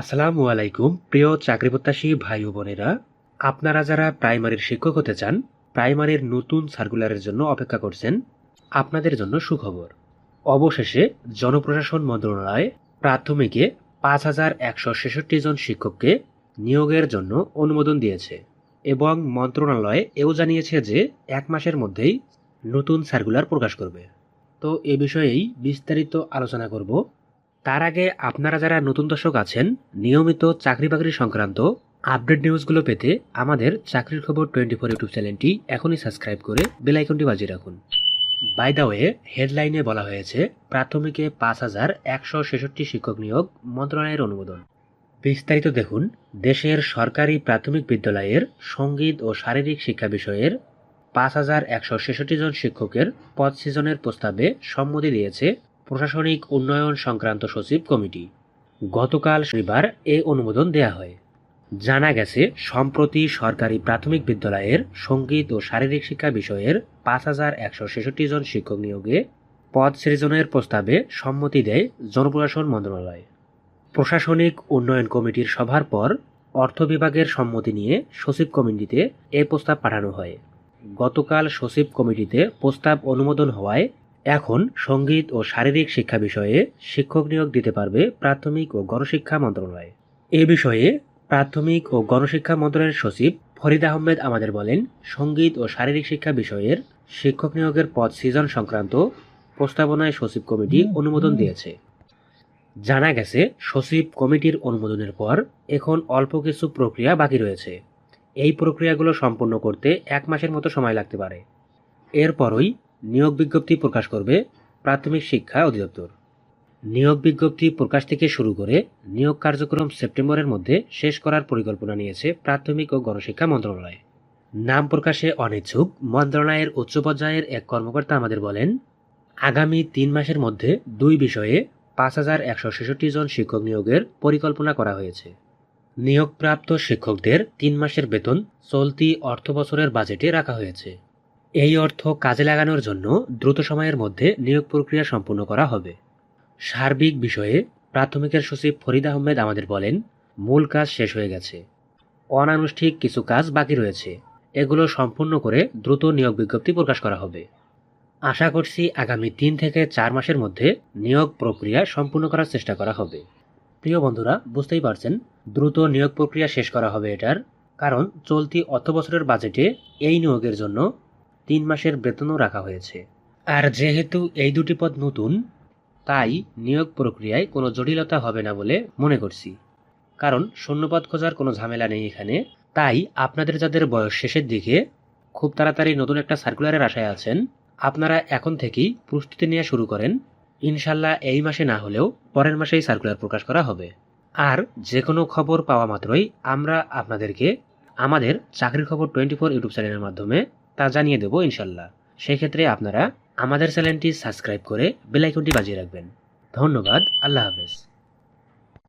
আসসালামু আলাইকুম, প্রিয় চাকরি প্রত্যাশী ভাই ও বোনেরা। আপনারা যারা প্রাইমারির শিক্ষক হতে চান, প্রাইমারির নতুন সার্কুলারের জন্য অপেক্ষা করছেন, আপনাদের জন্য সুখবর। অবশেষে জনপ্রশাসন মন্ত্রণালয় প্রাথমিকে পাঁচ হাজার একশো ছেষট্টি জন শিক্ষককে নিয়োগের জন্য অনুমোদন দিয়েছে এবং মন্ত্রণালয় এও জানিয়েছে যে এক মাসের মধ্যেই নতুন সার্কুলার প্রকাশ করবে। তো এ বিষয়েই বিস্তারিত আলোচনা করব। তার আগে আপনারা যারা নতুন দর্শক আছেন, নিয়মিত চাকরি বাকরি সংক্রান্ত আপডেট নিউজগুলো পেতে আমাদের চাকরির খবর টোয়েন্টি ফোর ইউটিউব চ্যানেলটি এখনই সাবস্ক্রাইব করে বেল আইকনটি বাজিয়ে রাখুন। বাই দ্য ওয়ে হেডলাইনে বলা হয়েছে, প্রাথমিকে পাঁচ হাজার একশো ছেষট্টি শিক্ষক নিয়োগ মন্ত্রণালয়ের অনুমোদন। বিস্তারিত দেখুন, দেশের সরকারি প্রাথমিক বিদ্যালয়ের সংগীত ও শারীরিক শিক্ষা বিষয়ের পাঁচ হাজার একশো ছেষট্টি জন শিক্ষকের পদ সৃজনের প্রস্তাবে সম্মতি দিয়েছে প্রশাসনিক উন্নয়ন সংক্রান্ত সচিব কমিটি। গতকাল শনিবার এ অনুমোদন দেয়া হয়। জানা গেছে, সম্প্রতি সরকারি প্রাথমিক বিদ্যালয়ের সংগীত ও শারীরিক শিক্ষা বিষয়ের পাঁচ হাজার একশো ছেষট্টি জন শিক্ষক নিয়োগে পদ সৃজনের প্রস্তাবে সম্মতি দেয় জনপ্রশাসন মন্ত্রণালয়। প্রশাসনিক উন্নয়ন কমিটির সভার পর অর্থ বিভাগের সম্মতি নিয়ে সচিব কমিটিতে এ প্রস্তাব পাঠানো হয়। গতকাল সচিব কমিটিতে প্রস্তাব অনুমোদন হওয়ায় এখন সংগীত ও শারীরিক শিক্ষা বিষয়ে শিক্ষক নিয়োগ দিতে পারবে প্রাথমিক ও গণশিক্ষা মন্ত্রণালয়। এ বিষয়ে প্রাথমিক ও গণশিক্ষা মন্ত্রণালয়ের সচিব ফরিদ আহমেদ আমাদের বলেন, সংগীত ও শারীরিক শিক্ষা বিষয়ের শিক্ষক নিয়োগের পদ সৃজন সংক্রান্ত প্রস্তাবনায় সচিব কমিটি অনুমোদন দিয়েছে। জানা গেছে, সচিব কমিটির অনুমোদনের পর এখন অল্প কিছু প্রক্রিয়া বাকি রয়েছে। এই প্রক্রিয়াগুলো সম্পন্ন করতে এক মাসের মতো সময় লাগতে পারে। এরপরই নিয়োগ বিজ্ঞপ্তি প্রকাশ করবে প্রাথমিক শিক্ষা অধিদপ্তর। নিয়োগ বিজ্ঞপ্তি প্রকাশ থেকে শুরু করে নিয়োগ কার্যক্রম সেপ্টেম্বরের মধ্যে শেষ করার পরিকল্পনা নিয়েছে প্রাথমিক ও গণশিক্ষা মন্ত্রণালয়। নাম প্রকাশে অনিচ্ছুক মন্ত্রণালয়ের উচ্চ পর্যায়ের এক কর্মকর্তা আমাদের বলেন, আগামী তিন মাসের মধ্যে দুই বিষয়ে পাঁচ হাজার একশো ছেষট্টি জন শিক্ষক নিয়োগের পরিকল্পনা করা হয়েছে। নিয়োগপ্রাপ্ত শিক্ষকদের তিন মাসের বেতন চলতি অর্থ বছরের বাজেটে রাখা হয়েছে। এই অর্থ কাজে লাগানোর জন্য দ্রুত সময়ের মধ্যে নিয়োগ প্রক্রিয়া সম্পূর্ণ করা হবে। সার্বিক বিষয়ে প্রাথমিকের সচিব ফরিদ আহমেদ আমাদের বলেন, মূল কাজ শেষ হয়ে গেছে। অনানুষ্ঠিক কিছু কাজ বাকি রয়েছে। এগুলো সম্পূর্ণ করে দ্রুত নিয়োগ বিজ্ঞপ্তি প্রকাশ করা হবে। আশা করছি আগামী তিন থেকে চার মাসের মধ্যে নিয়োগ প্রক্রিয়া সম্পূর্ণ করার চেষ্টা করা হবে। প্রিয় বন্ধুরা, বুঝতেই পারছেন, দ্রুত নিয়োগ প্রক্রিয়া শেষ করা হবে এটার কারণ চলতি অর্থ বছরের বাজেটে এই নিয়োগের জন্য তিন মাসের বেতনও রাখা হয়েছে। আর যেহেতু এই দুটি পদ নতুন, তাই নিয়োগ প্রক্রিয়ায় কোনো জটিলতা হবে না বলে মনে করছি। কারণ শূন্যপদ খোঁজার কোনো ঝামেলা নেই এখানে। তাই আপনাদের যাদের বয়স শেষের দিকে, খুব তাড়াতাড়ি নতুন একটা সার্কুলারের আশায় আছেন, আপনারা এখন থেকেই প্রস্তুতি নেওয়া শুরু করেন। ইনশাল্লাহ এই মাসে না হলেও পরের মাসেই সার্কুলার প্রকাশ করা হবে। আর যে কোনো খবর পাওয়া মাত্রই আমরা আপনাদেরকে আমাদের চাকরির খবর টোয়েন্টি ফোর ইউটিউব চ্যানেলের মাধ্যমে তা জানিয়ে দেবো, ইনশাল্লাহ। সেক্ষেত্রে আপনারা আমাদের চ্যানেলটি সাবস্ক্রাইব করে বেলাইকনটি বাজিয়ে রাখবেন। ধন্যবাদ, আল্লাহ হাফেজ।